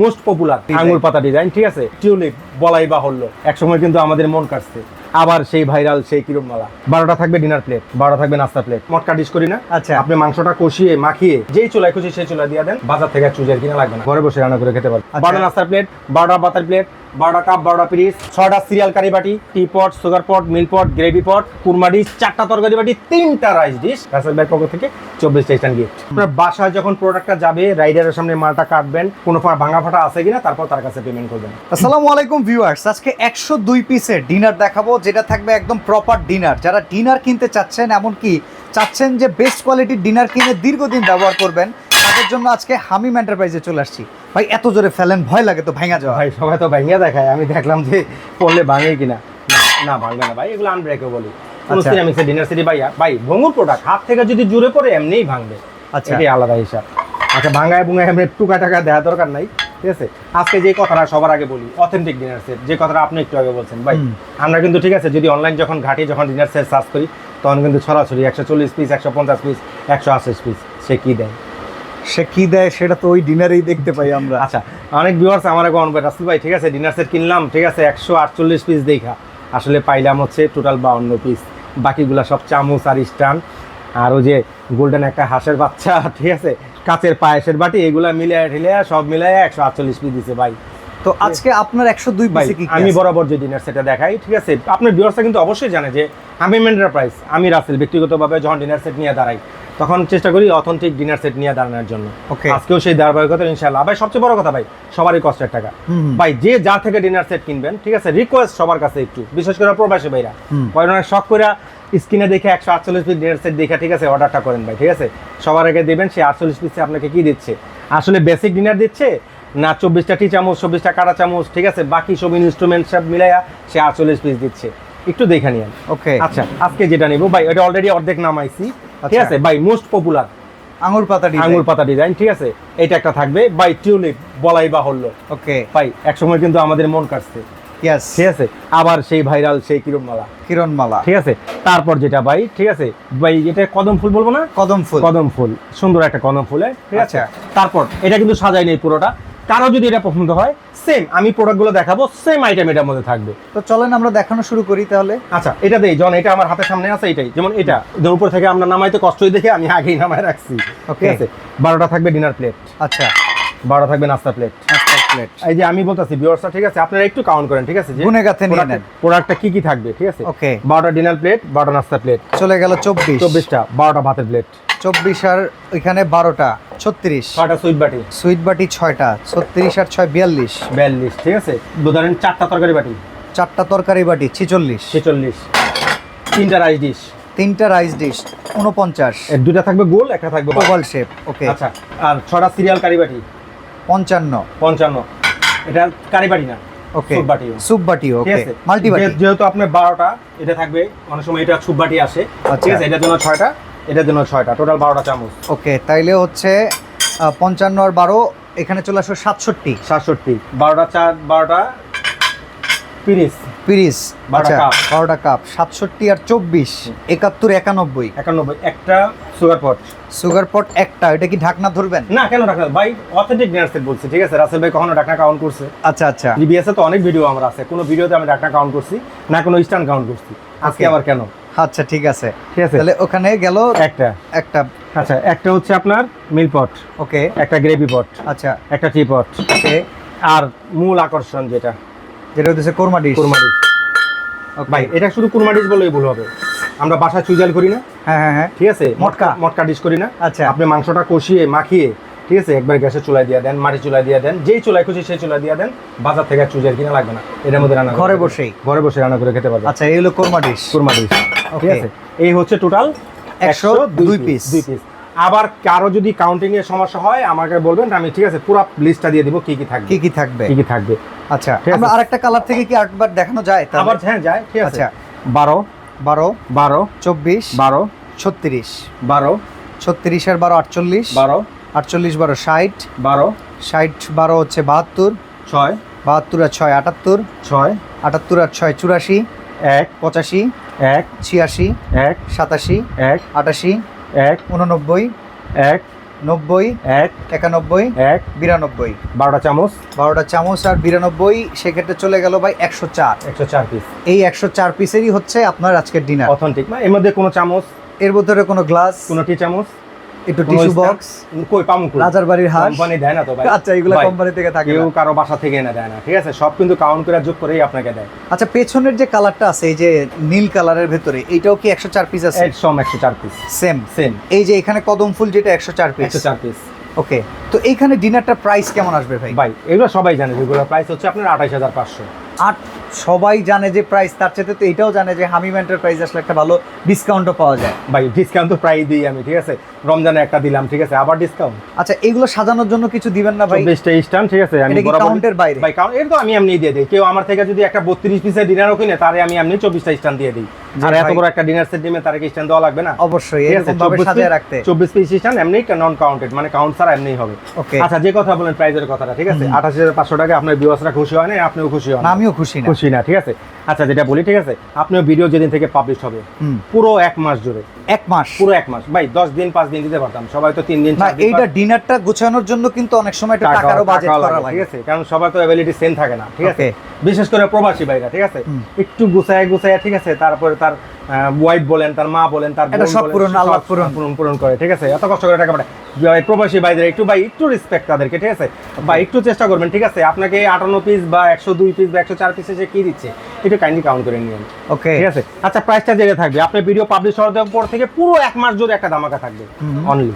Most popular আঙুল পাতা design ঠিক আছে? টিউলিপ বলাই বাহুল্য। একসময় কিন্তু আমাদের মন কাটছে। আবার সেই ভাইরাল সেই কিরম মালা বারোটা থাকবে ডিনার প্লেট বারোটা থাকবে নাস্তা প্লেট মটকা ডিশ করি না। আচ্ছা। আপনি মাংসটা কষিয়ে মাখিয়ে যেই চুলায় খুশি সেই চুলা দিয়ে দেন। বাজার থেকে চুজের কিনা লাগবে না। ঘরে বসে রান্না করে খেতে পারবেন। আচ্ছা। বারোটা নাস্তার প্লেট বারোটা পাতার প্লেট বারোটা কাপ বারোটা পিরিস ছটা সিরিয়াল কারি বাটি tea pot sugar pot milk pot gravy pot korma dish চারটা তরকারি বাটি, তিনটা রাইস ডিশ রাসেল ভাইয়ের পক্ষ থেকে চব্বিশ স্টেশন গিফট আপনার বাসায় যখন প্রোডাক্টটা যাবে রাইডারের সামনে মালটা কাটবেন, কোনো ভাঙা ফাটা আছে কিনা, তারপর তার কাছে পেমেন্ট করবেন। আসসালামু আলাইকুম ভিউয়ার্স আজকে একশো দুই পিসের ডিনার দেখাবো, যেটা থাকবে একদম প্রপার ডিনার যারা ডিনার কিনতে চাচ্ছেন, এমনকি চাচ্ছেন যে বেস্ট কোয়ালিটির ডিনার কিনে দীর্ঘদিন ব্যবহার করবেন তাদের জন্য আজকে হামিম এন্টারপ্রাইজে চলে আসছি। ভাই এত জোরে ফেলেন ভয় লাগে তো ভাঙা যাওয়া। ভাই সবাই তো ভাঙিয়া দেখায়। আমি দেখলাম যে পড়লে ভাঙে কিনা। না, ভাঙবে না ভাই এগুলো আনব্রেকেবল বলি আচ্ছা। সিরামিক্সের ডিনার সিটি ভাইয়া। ভাই ভঙ্গুর প্রোডাক্ট হাত থেকে যদি জুড়ে পড়ে এমনিই ভাঙবে। আচ্ছা। এটাই আলাদা হিসাব। আচ্ছা ভাঙায় বুঙায় এমনি টুকা টাকা দেওয়া দরকার নাই ঠিক আছে? আজকে যে কথাটা সবার আগে বলি অথেন্টিক ডিনার সেট যে কথাটা আপনি একটু আগে বলছেন ভাই। আমরা কিন্তু ঠিক আছে যদি অনলাইন যখন ঘাটি যখন ডিনার সেট সার্চ করি তখন কিন্তু ছড়াছড়ি একশো চল্লিশ পিস একশো পঞ্চাশ পিস একশো আশি পিস সে কি দেয়? সে কি দেয় সেটা তো ওই ডিনারেই দেখতে পাই আমরা। আচ্ছা অনেক ভিউয়ার্স আমার এখন রাসুল ভাই, ঠিক আছে ডিনার সেট কিনলাম, ঠিক আছে, একশো আটচল্লিশ পিস দেখা। আসলে পাইলাম হচ্ছে টোটাল বাউন্ন পিস বাকিগুলা সব চামচ আর স্টান আর ওই যে গোল্ডেন একটা হাঁসের বাচ্চা, ঠিক আছে, কাঁচের পায়েসের বাটি, এগুলা মিলিয়ে ঢিলে সব মিলিয়ে একশো আটচল্লিশ পিস দিছে ভাই। তো আজকে আপনার একশো দুই কি আমি বরাবর যে ডিনার সেটটা দেখাই ঠিক আছে? আপনার ভিউয়ার্সটা কিন্তু অবশ্যই জানে যে আমি এন্টারপ্রাইজ আমি রাসেল ব্যক্তিগতভাবে যখন ডিনার সেট নিয়ে দাঁড়াই তখন চেষ্টা করি অথেন্টিক ডিনার সেট নিয়ে দাঁড়ানোর জন্য. আজকেও সেই ধারাবাহিকতা ইনশাআল্লাহ। ভাই সবচেয়ে বড় কথা ভাই সবারই কষ্টের টাকা। ভাই যে যা থেকে ডিনার সেট কিনবেন ঠিক আছে? রিকোয়েস্ট সবার কাছে একটু বিশেষ করে প্রবাসী ভাইরা। কয়েক শখ করে স্ক্রিনে দেখে একশো আটচল্লিশ পিস ডিনার সেট দেখে ঠিক আছে অর্ডারটা করেন ভাই ঠিক আছে? সবার আগে দেবেন সেই আটচল্লিশ পিসে আপনাকে কি দিচ্ছে? আসলে বেসিক ডিনার দিচ্ছে না চব্বিশটা টি চামচ চব্বিশটা কাটা চামচ ঠিক আছে? বাকি সব ইনস্ট্রুমেন্ট সব মিলাইয়া সে আটচল্লিশ পিস দিচ্ছে। একটু দেখে নিন ওকে আচ্ছা আজকে যেটা নিব ভাই এটা অলরেডি অর্ধেক নামাইছি ঠিক আচ্ছা। আছে? ভাই মোস্ট পপুলার আঙুর পাতা ডিজাইন আঙুর পাতা ডিজাইন ঠিক আছে? এটা একটা থাকবে। বাই টিউলিপ বলাই বাহুল্য। ওকে ভাই একসময় কিন্তু আমাদের মন কাটছে। ইয়েস ঠিক আছে? আবার সেই ভাইরাল সেই কিরম মালা কিরণ মালা ঠিক আছে? তারপর যেটা ভাই ঠিক আছে? ভাই এটা কদম ফুল বলব না? কদম ফুল। কদম ফুল। সুন্দর একটা কদম ফুল? ঠিক আছে? আচ্ছা। তারপর এটা কিন্তু সাজাই নেই পুরোটা। কারও যদি এটা পছন্দ হয় সেম আমি প্রোডাক্টগুলো দেখাবো সেম আইটেম এটার মধ্যে থাকবে। তো চলেন আমরা দেখানো শুরু করি তাহলে। আচ্ছা এটা দেই জন এটা আমার হাতের সামনে আছে এটাই যেমন এটা। যে উপর থেকে আমরা নামাইতে কষ্টই দেখে আমি আগেই নামায় রাখছি। ঠিক আছে? বারোটা থাকবে ডিনার প্লেট আচ্ছা। বারোটা থাকবে নাস্তা প্লেট প্লেট এই যে আমি বলতেছি বিয়র্সটা ঠিক আছে? আপনারা একটু কাউন্ট করেন ঠিক আছে? গুনে গাঁথে নিয়ে নেন। প্রোডাক্টটা কি কি থাকবে ঠিক আছে? Okay. বারোটা ডিনার প্লেট বারোটা নাস্তা প্লেট চলে গেল চব্বিশ। চব্বিশটা বারোটা ভাতের প্লেট চব্বিশ আর ওইখানে বারোটা ছত্রিশ। ছয়টা সুইট বাটি। সুইট বাটি ছয়টা ছত্রিশ আর ছয় বিয়াল্লিশ। বিয়াল্লিশ ঠিক আছে? ধরেন চারটা তরকারি বাটি। চারটা তরকারি বাটি ছিচল্লিশ। ছেচল্লিশ। তিনটা রাইস ডিশ তিনটা রাইস ডিশ উনপঞ্চাশ। এর দুটা থাকবে গোল একটা থাকবে। ওভাল শেপ ওকে আচ্ছা আর ছটা সিরিয়াল কারি বাটি। পঞ্চান্ন। পঞ্চান্ন। এটা কারিবাড়ি না ওকে। সুপ বাটি। সুপ ওকে। আছে। মাল্টি বাটি যেহেতু আপনার বারোটা এটা থাকবে অনেক সময় এটা সুপ বাটি আসে ঠিক আচ্ছা। আছে এটার জন্য ছয়টা এটার জন্য ছয়টা টোটাল বারোটা চামচ। ওকে তাইলে হচ্ছে পঞ্চান্ন আর বারো এখানে চলে আসবে সাতষট্টি। সাতষট্টি। বারোটা চার বারোটা তিরিশ পিরিস আচ্ছা কাপ। বারোটা কাপ সাতষট্টি আর চব্বিশ একাত্তর একানব্বই। একানব্বই একটা সুগার পট। সুগার পট একটা এটা কি ঢাকনা ধরবেন? না কেন ঢাকা ভাই অথেন্টিক ডিনার সেট বলছি ঠিক আছে? রাসেল ভাই কখনো ঢাকনা কাউন্ট করছে? আচ্ছা আচ্ছা। জিবিএস এ তো অনেক ভিডিও আমরা আছে কোনো ভিডিওতে আমি ঢাকনা কাউন্ট করছি না কোনো স্ট্যান্ড কাউন্ট করছি। আজকে আবার কেন? আচ্ছা ঠিক আছে। ঠিক আছে? তাহলে ওখানে গেল একটা। একটা। আচ্ছা একটা হচ্ছে আপনার মিল পট ওকে। একটা গ্রেভি পট আচ্ছা। একটা টি পট ওকে। আর মূল আকর্ষণ যেটা যেটা হচ্ছে কোরমা ডিশ কুরমা ডিশ ভাই এটা শুধু কুরমা ডিশ বলেই ভুল হবে। আমরা বাসা চুজাল করি না। হ্যাঁ হ্যাঁ হ্যাঁ। ঠিক আছে? মটকা। মটকা ডিশ করি না। আচ্ছা। আপনি মাংসটা কষিয়ে মাখিয়ে ঠিক আছে? একবার গ্যাসে চুলায় দিয়ে দেন মাটি চুলায় দিয়ে দেন যেই চুলায় খুশি সেই চুলায় দিয়ে দেন বাজার থেকে চুজের কিনা লাগবে না। এটার মধ্যে রান্না ঘরে বসেই? ঘরে বসে রান্না করে খেতে পারবেন। আচ্ছা এই হলো কোরমা ডিশ কুরমা ডিশ ঠিক. আছে? এই হচ্ছে টোটাল একশো দুই piece। দুই পিস আবার কারও যদি কাউন্টিং এর সমস্যা হয় আমাকে বলবেন আমি ঠিক আছে পুরো লিস্টটা দিয়ে দিব কি কি থাকবে। কি কি থাকবে? কি কি থাকবে। আচ্ছা আমরা আরেকটা কালার থেকে কি আরেকবার দেখানো যায় তাহলে? আবার হ্যাঁ যায় ঠিক আছে। আচ্ছা। বারো। বারো। বারো। চব্বিশ। বারো। ছত্রিশ। বারো। ছত্রিশ আর বারো আটচল্লিশ। বারো। আটচল্লিশ বারো ষাট। বারো। ষাট বারো হচ্ছে বাহাত্তর। ছয়। বাহাত্তর আর ছয় আটাত্তর। ছয়। আটাত্তর আর ছয় চুরাশি। এক। পঁচাশি। এক। ছিয়াশি। এক। সাতাশি। এক। আটাশি। এক উননব্বই এক নব্বই এক একানব্বই এক বিরানব্বই। বারোটা চামচ। বারোটা চামচ আর বিরানব্বই সেক্ষেত্রে চলে গেল ভাই একশো চার। একশো চার পিস এই একশো চার পিসেরই হচ্ছে আপনার আজকের ডিনার অথেন্টিক এর মধ্যে কোনো চামচ? এর ভিতরে কোনো গ্লাস কোনো টি চামচ? একটু টিস্যু বক্স। কই পামু রাজার বাড়ির হাঁস। কোম্পানি দেয় না তো ভাই। আচ্ছা এগুলো কোম্পানি থেকে থাকে কেউ কারও বাসা থেকে এনে দেয় না ঠিক আছে? সব কিন্তু কাউন্ট করে যোগ করেই আপনাকে দেয়। আচ্ছা পেছনের যে কালারটা আছে এই যে নীল কালারের ভেতরে এইটাও কি একশো চার পিস আছে? একশো চার পিস সেম সেম এই যে এখানে কদম ফুল যেটা একশো চার পিস একশো চার পিস ওকে তো এইখানে ডিনারটার প্রাইস কেমন আসবে ভাই? ভাই এগুলো সবাই জানে যেগুলো প্রাইস হচ্ছে আপনার আঠাইশ হাজার পাঁচশো। আট সবাই জানে যে প্রাইস তার চাইতে তো এটাও জানে যে হামিম এন্টারপ্রাইজ আসলে একটা ভালো ডিসকাউন্টও পাওয়া যায়। ভাই ডিসকাউন্ট তো প্রায় দিই আমি ঠিক আছে? রমজানে একটা দিলাম ঠিক আছে? আবার ডিসকাউন্ট আচ্ছা এগুলো সাজানোর জন্য কিছু দিবেন না ভাই? বেস্ট স্টান ঠিক আছে? আমি এটা কাউন্টের বাইরে? ভাই কাউন্ট এর তো আমি এমনি দিয়ে দিই। কেউ আমার থেকে যদি একটা বত্রিশ পিসের ডিনারও কিনে তারে আমি এমনি চব্বিশটা স্টান দিয়ে দিই। আর এত বড় একটা ডিনার সেট দিমে তার কি স্টান দেওয়া লাগবে না? অবশ্যই এরকম ভাবে সাজিয়ে রাখতে। চব্বিশ পিস স্ট্যান্ড এমনি নন কাউন্টেড মানে কাউন্ট ছাড়া এমনি হবে। ওকে আচ্ছা যে কথা বলেন প্রাইজের কথাটা ঠিক আছে? আঠাশ হাজার পাঁচশো টাকা আপনার ভিউয়ার্সরা খুশি হয় না? আপনিও খুশি হন আমিও খুশি না। খুশি না ঠিক আছে? আচ্ছা যেটা বলি ঠিক আছে? আপনার ভিডিও যেদিন থেকে পাবলিশ হবে পুরো এক মাস জুড়ে। এক মাস? পুরো এক মাস। ভাই দশ দিন পাঁচ দিন দিতে পারতাম। সবাই তো তিন দিন এইটা ডিনারটা গোছানোর জন্য কিন্তু অনেক সময় একটা টাকা- টাকারও বাজেট করা লাগে, লাগে। ঠিক আছে? কারণ সবার তো অ্যাবিলিটি সেম থাকে না ঠিক আছে? বিশেষ করে প্রবাসী ভাইরা ঠিক আছে? একটু গুছায় গুছায় ঠিক আছে? তারপরে তার ওয়াইফ বলেন তার মা বলেন তার এটা সব পূরণ, আল্লাহ পূরণ। পূরণ পূরণ করে ঠিক আছে? এত কষ্ট করে টাকা পাঠায়। ভাই প্রবাসী ভাইদের একটু ভাই একটু রেসপেক্ট তাদেরকে ঠিক আছে? বা একটু চেষ্টা করবেন ঠিক আছে? আপনাকে আটান্ন পিস বা একশো দুই পিস বা একশো চার পিসে যে কি দিচ্ছে একটু কাইন্ডলি কাউন্ট করে নিন ওকে ঠিক আছে? আচ্ছা প্রাইসটা জেনে থাকবে। আপনার ভিডিও পাবলিশ হওয়ার পর থেকে পুরো এক মাস জুড়ে একটা ধামাকা থাকবে। অনলি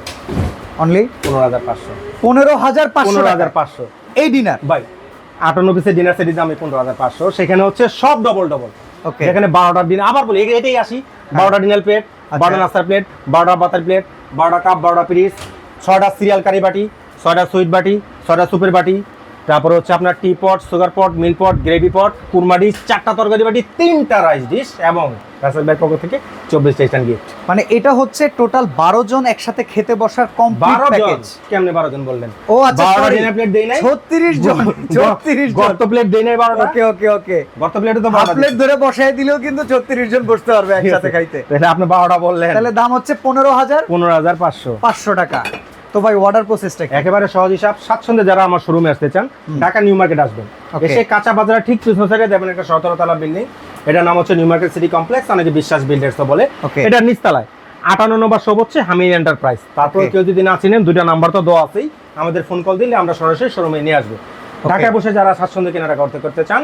অনলি পনেরো হাজার পাঁচশো। পনেরো হাজার পাঁচশো পনেরো হাজার হাজার পাঁচশো। এই ডিনার ভাই আটান্ন পিসের ডিনার সেটের দাম পনেরো হাজার পাঁচশো। সেখানে হচ্ছে সব ডবল ডবল ওকে যেখানে বারোটার দিন আবার বলি এটাই আসি। বারোটা ডিনার প্লেট আচ্ছা। বারোটা নাস্তার প্লেট বারোটা বাতার প্লেট বারোটা কাপ বারোটা পিরিস ছয়টা সিরিয়াল কারি বাটি ছয়টা সুইট বাটি ছয়টা সুপের বাটি তারপরে হচ্ছে আপনার tea pot sugar pot milk pot gravy pot korma dish চারটা তরকারি বাটি তিনটা রাইস ডিশ এবং রাসেল ব্যাগ পক্ষ থেকে চব্বিশটা স্ট্যান্ড গিফট মানে এটা হচ্ছে টোটাল বারো জন একসাথে খেতে বসার কমপ্লিট বারো জন? প্যাকেজ কেমনে বারো জন বললেন? ও আচ্ছা প্লেট দেই নাই? 36 জন 36 জন। গর্ত প্লেট দেই নাই বারোটা ওকে ওকে ওকে। গর্ত প্লেট তো বারোটা প্লেট ধরে বসায় দিলেও কিন্তু 36 জন বসতে পারবে একসাথে খাইতে। তাহলে আপনি বারোটা বললেন। তাহলে দাম হচ্ছে পনেরো হাজার পনেরো হাজার পাঁচশো। পাঁচশো টাকা। তো ভাই অর্ডার প্রসেসটা একেবারে সহজ হিসাব স্বাচ্ছন্দ্যে যারা আমার শোরুমে আসতে চান ঢাকা নিউ মার্কেট আসবেন। এসে কাঁচা বাজারে ঠিক পিছনে থেকে দেবেন একটা সতেরো তলা বিল্ডিং এটার নাম হচ্ছে নিউ মার্কেট সিটি কমপ্লেক্স অনেকে বিশ্বাস বিল্ডার্স বলে। Okay. এটা নিচতলায়। আটান্ন নম্বর সব হচ্ছে হামিদ এন্টারপ্রাইজ তারপর কেউ যদি না চিনেন দুইটা নাম্বার তো দেওয়া আছেই। আমাদের ফোন কল দিলে আমরা সরাসরি শোরুমে নিয়ে আসব। ঢাকায় বসে যারা স্বাচ্ছন্দ্য কেনাটা করতে করতে চান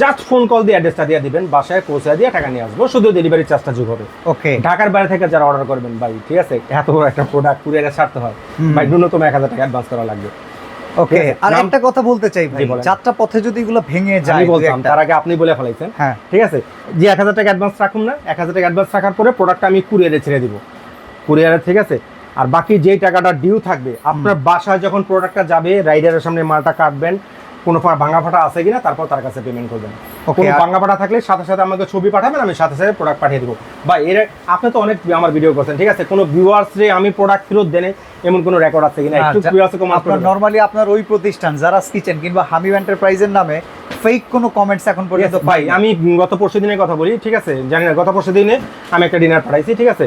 জাস্ট ফোন কল দিয়ে অ্যাড্রেসটা দিয়ে দিবেন বাসায় পৌঁছে দিয়ে টাকা নিয়ে আসব। শুধু ডেলিভারি চার্জটা যোগ হবে। ওকে ঢাকার বাইরে থেকে যারা অর্ডার করবেন ভাই ঠিক আছে? এত বড় একটা প্রোডাক্ট কুরিয়ারে ছাড়তে হয়। ভাই ন্যূনতম এক হাজার টাকা অ্যাডভান্স করা লাগবে। ওকে আর একটা কথা বলতে চাই ভাই। যাত্রা পথে যদি এগুলো ভেঙে যায় বলতাম তার আগে আপনি বলে ফেলাইছেন। হ্যাঁ। ঠিক আছে? যে এক হাজার টাকা অ্যাডভান্স রাখুন না এক হাজার টাকা অ্যাডভান্স রাখার পরে প্রোডাক্টটা আমি কুরিয়ারে ছেড়ে দিব। কুরিয়ারে ঠিক আছে? আর বাকি যেই টাকাটা ডিউ থাকবে আপনার বাসায় যখন প্রোডাক্টটা যাবে রাইডারের সামনে মালটা কাটবেন কোনো ভাঙা ফাটা আছে কিনা তারপর তার কাছে পেমেন্ট করবেন। কোনো ভাঙা ফাটা থাকলে সাথে সাথে আমাকে ছবি পাঠাবেন আমি সাথে সাথে প্রোডাক্ট পাঠিয়ে দেবো। বা এর আপনি তো অনেক আমার ভিডিও করছেন ঠিক আছে? কোনো ভিউয়ার্স রে আমি প্রোডাক্ট ফেরত দেনে এমন কোনো রেকর্ড আছে কিনা? একটু ভিউয়ার্সে কমেন্ট আপনার নরমালি আপনার ওই প্রতিষ্ঠান যারা কিচেন কিংবা হামিম এন্টারপ্রাইজের নামে ফেক কোনো কমেন্টস এখন পর্যন্ত ভাই আমি গত পরশু দিনের কথা বলি ঠিক আছে? জানি না গত পরশু দিনে আমি একটা ডিনার পাঠাইছি ঠিক আছে?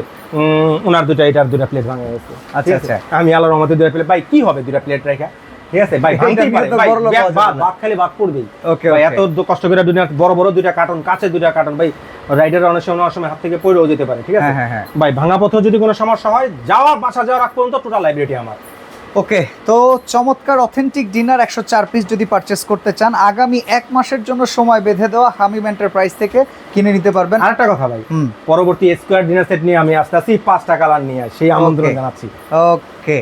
ওনার দুটা এটার দুটা প্লেট ভাঙা গেছে আচ্ছা? আচ্ছা। আমি আল্লাহর রহমতে দুটা প্লেট ভাই কি হবে দুটা প্লেট রেখা? ঠিক আছে? ভাই ভাঙতেই পারে। ভাই খালি পড়বেই ওকে ভাই এত কষ্ট করে দুটা বড় বড় দুটা কার্টন কাছে দুটা কার্টন ভাই রাইডার অনেক সময় অনেক সময় হাত থেকে পড়েও যেতে পারে ঠিক আছে? হ্যাঁ, হ্যাঁ, হ্যাঁ। ভাই ভাঙা পথে যদি কোনো সমস্যা হয় যাওয়ার বাসা যাওয়ার আগ পর্যন্ত টোটাল লাইব্রেরি আমার। ওকে তো চমৎকার অথেন্টিক ডিনার একশো চার পিস যদি পারচেস করতে চান আগামী এক মাসের জন্য সময় বেঁধে দেওয়া হামিম এন্টারপ্রাইজ থেকে কিনে নিতে পারবেন। আরেকটা কথা ভাই পরবর্তী স্কোয়ার ডিনার সেট নিয়ে আমি আসতে আসি পাঁচটা কালার নিয়ে সেই আমন্ত্রণ জানাচ্ছি। ওকে